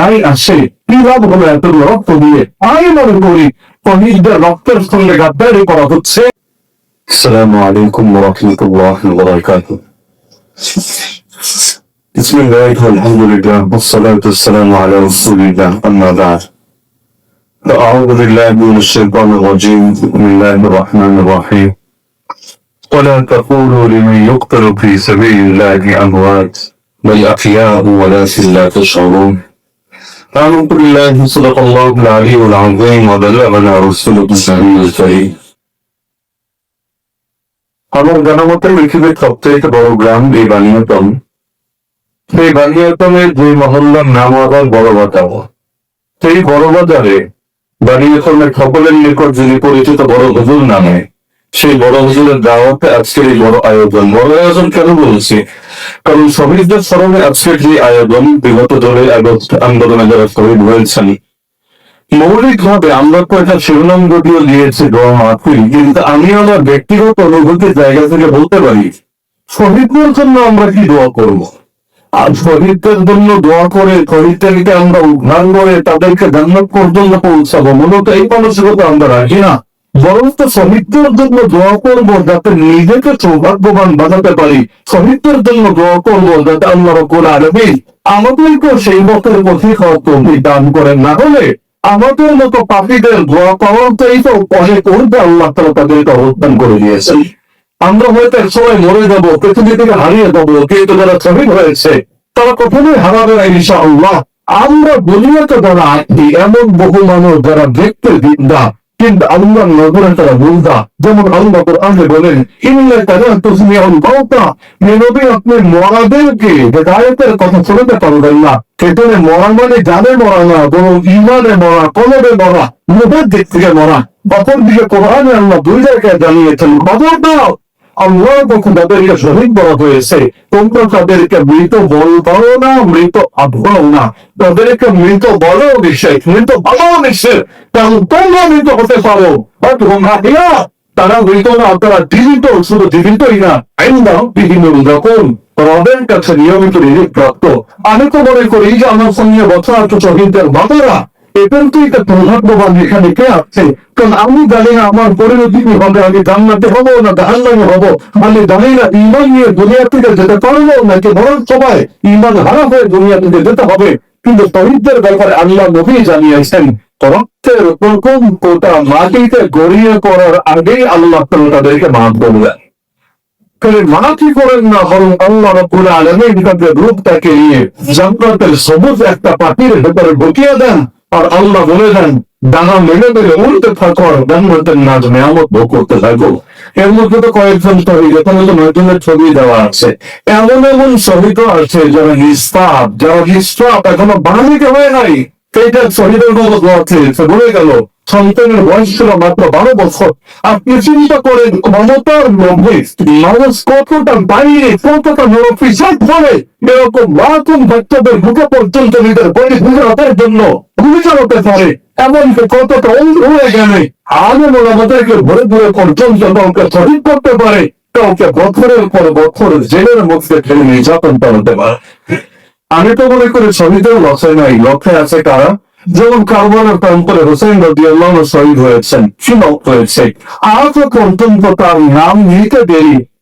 নাই আসে কি লাভ হলো এত রক্ত দিয়ে আমি মনে করি শহীদদের রক্তের সঙ্গে গাদ্দারি করা হচ্ছে السلام عليكم ورحمة الله وبركاته بسم الله والحمد لله والصلاة والسلام على رسول الله أما بعد فأعوذ بالله من الشيطان الرجيم بسم الله الرحمن الرحيم ولا تقولوا لمن يقتل في سبيل الله أموات بل أحياء ولكن لا تشعرون أعوذ بالله صدق الله العلي العظيم وبلغنا رسوله النبي الكريم আমার জানা মতে পৃথিবীর সবচেয়ে বড় গ্রাম এই বানিয়াতম সেই বানিয়াতমের যে মহল্লার নাম আবার বড় বাজার সেই বড় বাজারে বানিয়াতমের সকলের নিকট যিনি পরিচিত বড় হুজুর নামে সেই বড় হুজুরের দাওয়াতে আজকের এই বড় আয়োজন। বড় আয়োজন কেন বলছি? কারণ শহীদদের স্মরণে আজকের যে আয়োজন, বিগত জোরে আগস্ট আন্দোলনে যারা শহীদ হয়েছেন মৌলিক ভাবে আমরা তো এটা শিরোনাম যদিও দিয়েছি দোয়া মাহফিল, কিন্তু আমি আমার ব্যক্তিগত অনুভূতির জায়গা থেকে বলতে পারি, শহীদদের জন্য আমরা কি দোয়া করব? আর শহীদদের জন্য দোয়া করে শহীদদেরকে আমরা উদ্ধার করে তাদেরকে জান্নাত পর্যন্ত পৌঁছাবো। মূলত এই মানসিকতা আমরা রাখি না। বরং তো শহীদদের জন্য দোয়া করব যাতে নিজেকে সৌভাগ্যবান পারি। শহীদদের জন্য দোয়া করব যাতে আল্লাহ আলামিন আমাদেরকে সেই মতের পথিক তৌফিক দান করেন। না হলে আমাদের মতো দোয়া তো করবে আল্লাহ তাদেরকে করে দিয়েছেন। আমরা হয়তো এক সময় মরে যাব, পৃথিবী থেকে হারিয়ে যাব, কিন্তু যারা শহীদ হয়েছে, তারা কখনোই হারাবে না ইনশাআল্লাহ। আমরা দুনিয়াতে যারা আছি, এমন বহু মানুষ যারা দেখতে দিন্দা কিন্তু আল্লাহ নজরে তারা বুঝদা যেমন আল্লাহ কোরআনে বলেন ইন্না তারা তুসমিউল মাউতা মেনবি আপনি মরাদেরকে হেদায়তের কথা শুনতে পারবেন না। সেখানে মরা মানে জানে মরা না, বরং ইমানে মরা, কলবে মরা, মুখের দিক থেকে মরা। অপর দিকে কোরআনে আল্লাহ দুই জায়গায় জানিয়েছেন দাও আল্লাহ পক্ষ তাদেরকে শহীদ বলা হয়েছে। তোমরা তাদেরকে মৃত বলবাও না, মৃত আবহাও না। তাদেরকে মৃত বলো নিশ্চয় মৃত ভালো নিশ্চয় কারণ তোমরা মৃত হতে পারো। তোমরা হিয়া তারা মৃত না, তারা জীবিত, শুধু জীবিতই না। আইনদা বিভিন্ন রকম। রবের কাছে নিয়মিত রিলিফ প্রাপ্ত। আমি তো মনে করি যে আমার সঙ্গে বছর আছে শহীদদের বাবারা এটার তো সৌভাগ্যবান এখানে কে আছে? কারণ আমি জানি না, আমার পরিণতি কি হবে? আমি জান্নাতে হব না জাহান্নামে হব? আমি জানি না ইমান নিয়ে দুনিয়া থেকে যেতে পারব নাকি বরং সবাই ইমান হারা হয়ে দুনিয়া থেকে যেতে হবে? কিন্তু শহীদদের ব্যাপারে আল্লাহ নবী জানিয়েছেন রক্তের প্রথম কোটা মাটিতে গড়িয়ে পড়ার আগেই আল্লাহ তাদেরকে মাফ তাহলে মানা করেন না, বরং আল্লাহ রব্বুল তাদের রূপটাকে নিয়ে জান্নাতের সবুজ একটা পাখির ভেতরে ঢুকিয়ে দেন। আর আল্লাহ বলে দেন, ডানা মেলে মেলে উল্টে থাকো আর জান্নাতের নাজ মেয়ামত ভোগ করতে থাকো। এর মধ্যে তো কয়েকজন শহীদ, এখানে তো নয়জনের ছবি দেওয়া আছে। এমন এমন শহীদ আছে যারা নিষ্পাপ যারা নিষ্পাপ এখনও বাঙালিকে হয়ে নাই। সেইটা শহীদের মতো বলে গেল, সন্তানের বয়স ছিল মাত্র বারো বছর। ক্ষমতার মানুষ কতটা বাইরে কতটা নিরফিসাদ করে এরকম মাতুম বাচ্চাদের বুকে পর্যন্ত নিজের জন্য পারে। এমনকি কতটা হয়ে গেলে, আগে বলে আমাদেরকে ভরে ভরে পর্যন্ত কাউকে শহীদ করতে পারে, কাউকে বছরের পর বছর জেলের মধ্যে ঠেলে নির্যাতন পারে। আমি তো মনে করি শহীদের লক্ষ্যে নাই। লক্ষ্যে আছে কারা? যেমন কারবারের প্রান্তরে হোসেন রবি আল্লাহ শহীদ হয়েছেন শিলক হয়েছে। আজও পর্যন্ত তার নাম নিতে দেরি।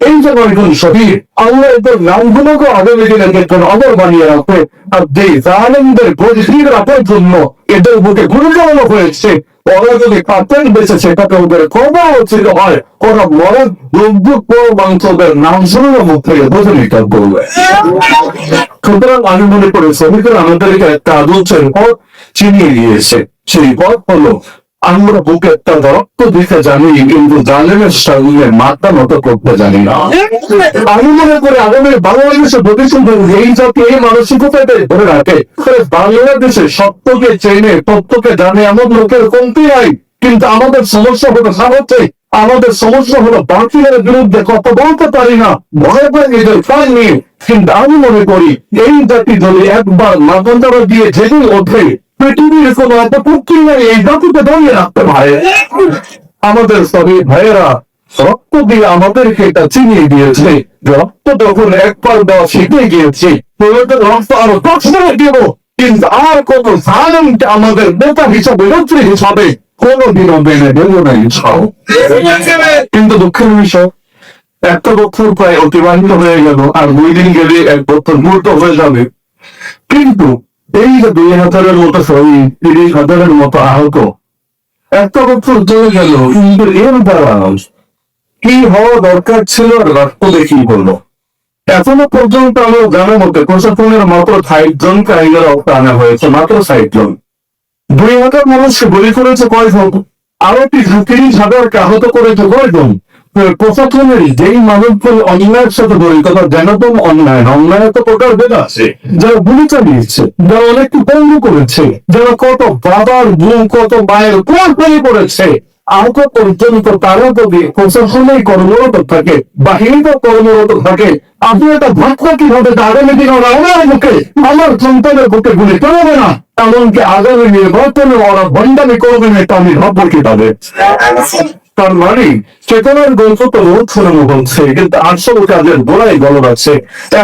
এই যে একজন শহীদ আল্লাহ এদের নামগুলোকে আগামী দিনের জন্য অমর বানিয়ে রাখবে। আর যে জালেমদের গরিব রাখার জন্য এদের বুকে চালানো হয়েছে আমাদেরকে একটা আদর্শের পথ চিনিয়ে দিয়েছে সেই পথ হলো আমরা বুকে একটা রক্ত দিতে জানি, কিন্তু জালেমের সঙ্গে মাথা মতো করতে জানি না। আমি মনে করি আগামী বাংলাদেশের ভবিষ্যৎ এই জাতি এই মানসিকতাতে ধরে রাখে। বাংলাদেশে সত্যকে চেনে, তত্ত্বকে জানে এমন লোকের কমতি নাই। কিন্তু আমাদের সমস্যা হলো সামর্থ্যে আমাদের সমস্যা হলো বাকিদের বিরুদ্ধে কথা বলতে পারি না, ভয় পাই নিজের প্রাণ নিয়ে। কিন্তু আমি মনে করি এই জাতি যদি একবার মাগন্তরা দিয়ে জেগে ওঠে নেই এই রাখতে আমাদের সবই ভাইয়েরা রক্ত দিয়ে আমাদেরকে এটা চিনিয়ে দিয়েছে। রক্ত যখন একবার দেওয়া শিখে গিয়েছি প্রয়োজন রক্ত আরও দিব। কিন্তু আর কোন আমাদের নেতা হিসাবে নেত্রী হিসাবে কোনদিনও মেনে দেব না কিন্তু দুঃখের বিষয়, একটা বছর প্রায় অতিবাহিত হয়ে গেল, আর দুই দিন গেলে এক বছর মূর্ত হয়ে যাবে। কিন্তু এই দুই হাজারের মতো শহীদ তিরিশ হাজারের মতো আহত একটা বছর চলে গেল, কিন্তু এর দ্বারা কি হওয়া দরকার ছিল রাষ্ট্র কি করল? এখনও পর্যন্ত আমার জানা মতে প্রশাসনের মাত্র ষাট জন কারিগর আনা হয়েছে, মাত্র ষাট জন। দুই হাজার মানুষকে বলি করেছে কয়জন? আরও তিরিশ হাজারকে আহত করেছে কয়জন? প্রশাসনের যেই মানুষগুলো অন্যায়ের সাথে জড়িত বা যেনতম অন্যায় অন্যায় তো প্রকার বেদ আছে। যারা গুলি চালিয়েছে, যারা অনেককে পঙ্গু করেছে, যারা কত বাবার বোন কত মায়ের কোন ফেলে পড়েছে আহত পর্যন্ত তারা যদি প্রশাসনেই কর্মরত থাকে বাহিনীতে কর্মরত থাকে। আপনি একটা ভাবনা কীভাবে আগামী দিন ওরা আমার বুকে, আমার সন্তানের বুকে গুলি চলবে না? এমনকি আগামী নির্বাচনে ওরা বন্ডামি করবে না, এটা আমি ভাববো কীভাবে? তার মানে চেতনার গল্প তো শোনানো হচ্ছে কিন্তু আসল কাজের গোড়াই গলদ আছে।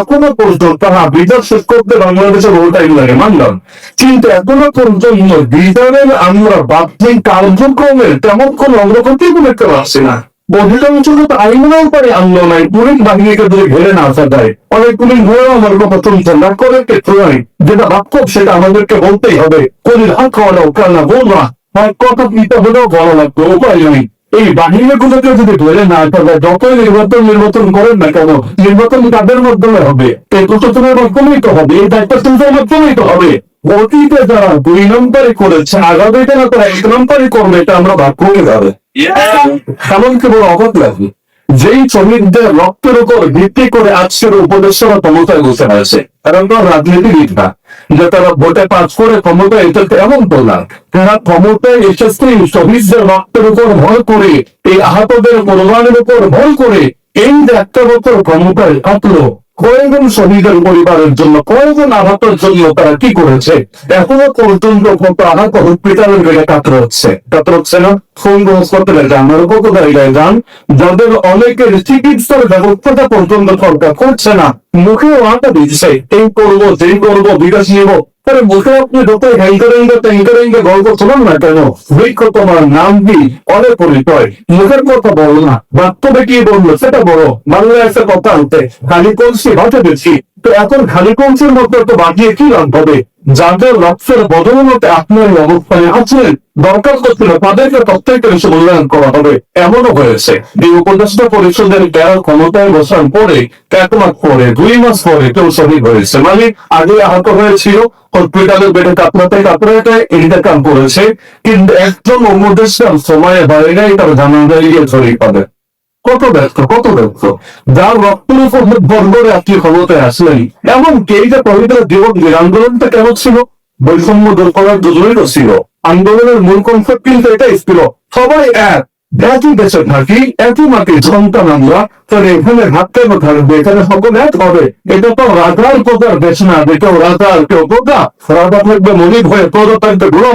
এখনও পর্যন্ত হ্যাঁ বিচার শেষ করতে বাংলাদেশের ওল টাইম লাগে মানলাম কিন্তু এখনও পর্যন্ত বিচারের আমরা বাহ্যিক কার্যক্রমের তেমন কোন অগ্রগতি দেখতে পাচ্ছি না। অধিকাংশ তো আইনের পরে আনলো নাই পুলিশ বাহিনীকে ঘেরে না আসা যায় অনেক পুলিশ আমার কথা না করে ক্ষেত্র নাই। যেটা বাস্তব সেটা আমাদেরকে বলতেই হবে কোনের হাত খাওয়ানো কেন না, বলবা। কথা দিতে হলেও বলা লাগবে, উপায় নেই। এই বাহিনী গুলোকে যদি ধরে না তবে যতই নির্বাচন নির্বাচন করেন না কেন নির্বাচন কাদের মাধ্যমে হবে। এই প্রশাসনের মাধ্যমেই তো হবে এই দায়িত্ব চিন্তার মাধ্যমেই তো হবে। অতীতে যারা দুই নম্বরে করেছে আগামীতে না তারা এক নম্বরে করবে এটা আমরা ভাগ করে যাবে এমনকি বড় অবাক লাগে যেই শ্রমিকদের রক্তের উপর ভিত্তি করে আজকের উপদেশরা ক্ষমতায় বসে আছে কারণ তো রাজনীতিবিদ না যে তারা ভোটে পাস করে ক্ষমতায় এসেছে এমন তো তারা ক্ষমতায় এসেছে শ্রমিকদের রক্তের উপর ভয় করে, এই আহতদের কোরবানের উপর ভয় করে, এই একটা বছর ক্ষমতায় থাকল কয়েকজন শহীদের পরিবারের জন্য কয়েকজন আহতের জন্য তারা কি করেছে? এখনও পর্যন্ত কত আহত হসপিটালের বেড়ে কাতরাচ্ছে কাতরাচ্ছে না? সঙ্গ হাসপাতালে যান কত জায়গায় যান, যাদের অনেকের চিকিৎসার ব্যবস্থাটা পর্যন্ত সরকার করছে না। মুখে আটা দিচ্ছে এই করব যেই করব বিকাশ নিব। আরে বলতে আপনি যত হ্যাঙ্কারিংকে ট্যাঙ্কারিংকে গল্প শোনান না কেন? বৃক্ষ তোমার নাম কি? অনেক পরিচয়। মুখের কথা বলো না। বাস্তবে কি বলল, সেটা বলো বাংলা একটা কথা আনতে খালি কলসি ভাষা দিচ্ছি তো এখন খালি কলসির মধ্যে তো বাঁচিয়ে কি লাভ হবে? যাদের লক্ষ্যের বদলতে আপনার এই অবস্থানে আছেন, দরকার করছিল তাদেরকে প্রত্যেককে এসে মূল্যায়ন করা হবে। এমনও হয়েছে। এই উপদেষ্টা পরিষদের যারা ক্ষমতায় বসার পরে এক মাস পরে দুই মাস পরে কেউ শহীদ হয়েছে। মানে আগে আহত হয়েছিল, হসপিটালের বেডে কাতরাতে কাতরাতে ইন্টারকাম করেছে। কিন্তু একজন উপদেষ্টার সময়ে বাইরে তার জানা যায় গিয়ে শরীর পাবে কত ব্যস্ত কত ব্যস্ত যার রক্তের উপর ভর করে আজকে ক্ষমতায় আসলেন এমন কেইটা যে পবিত্র জীবন যে আন্দোলনটা কেন ছিল? বৈষম্য দূর করার জন্যই ছিল। আন্দোলনের মূল কনসেপ্ট কিন্তু এটাই ছিল, সবাই এক। এখানে এখানে সকল হবে এটা তো রাজার না যে কেউ কেউ রাজা থাকবে মনিব হয়ে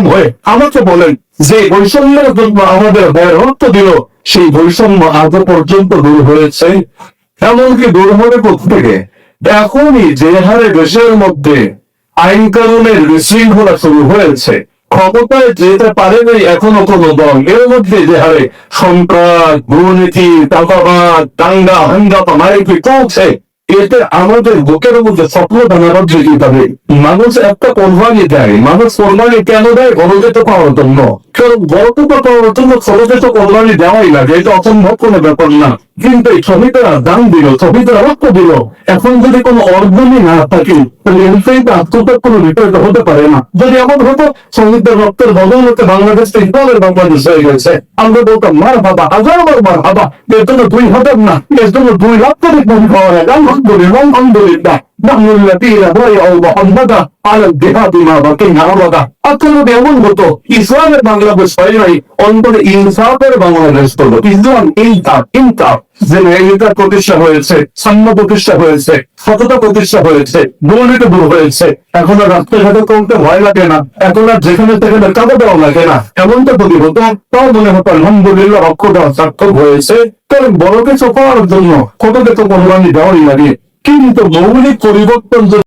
হয়ে। আমাকে বলেন, যে বৈষম্যের জন্য আমাদের রক্ত দিল, সেই বৈষম্য আজও পর্যন্ত দূর হয়েছে। এমনকি দূর হবে থেকে এখনই যে হারে দেশের মধ্যে আইন কানুনের বিশৃঙ্খলা শুরু হয়েছে। ক্ষমতায় যেতে পারে পারেনি এখনও কোন দল। এর মধ্যে যে হারে সন্ত্রাস, দুর্নীতি টাকাবাদ দাঙ্গা, হাঙ্গামা মারিপি চলছে এতে আমাদের বুকের মধ্যে স্বপ্ন দানাবাদ বেরিয়ে যাবে মানুষ একটা কোরবানি দেয়। মানুষ কোরবানি কেন দেয়? গণজেত পাওয়ার জন্য। কারণ পাওয়ার জন্য ষড়যন্ত্র কোরবানি দেওয়াই লাগে? এটা অসম্ভব কোনো ব্যাপার না। কিন্তু এই দিল রক্ত দিল। এখন যদি কোনো অর্জনই না থাকে, তাহলে আত্মতার কোনো বিপরীত হতে পারে না। যদি এমন হতো শ্রমিকদের রক্তের বদলতে বাংলাদেশ ইসলামের বাংলাদেশ হয়ে গেছে। আমরা বলতাম, মার বাবা, হাজার বার মার বাবা, এর জন্য দুই হাজার না, এর জন্য দুই লাখ হয় আলহামদুলিল্লাহ আলহামদুলিল্লাহ نحن الذين بايعوا محمدا على الجهاد ما بقينا ابدا আজকে যদি এমন হতো ইসলামের বাংলাদেশ হয় নাই অন্তরে ইনসাফের বাংলাদেশ হলো ইসলাম ইনসাফ ইনসাফ যে ন্যায়বিচার প্রতিষ্ঠা হয়েছে সাম্য প্রতিষ্ঠা হয়েছে সততা প্রতিষ্ঠা হয়েছে দুর্নীতি দূর হয়েছে এখন আর রাস্তাঘাটে চলতে ভয় লাগে না এখন আর যেখানে সেখানে কাঁদা দেওয়া লাগে না এমনটা যদি হতো তাও মনে হতো আলহামদুলিল্লাহ রক্ষ দেওয়া সার্থক হয়েছে কারণ বড় কিছু পাওয়ার জন্য কত কিছু কোরবানি দেওয়াই লাগে কিন্তু মৌলিক পরিবর্তন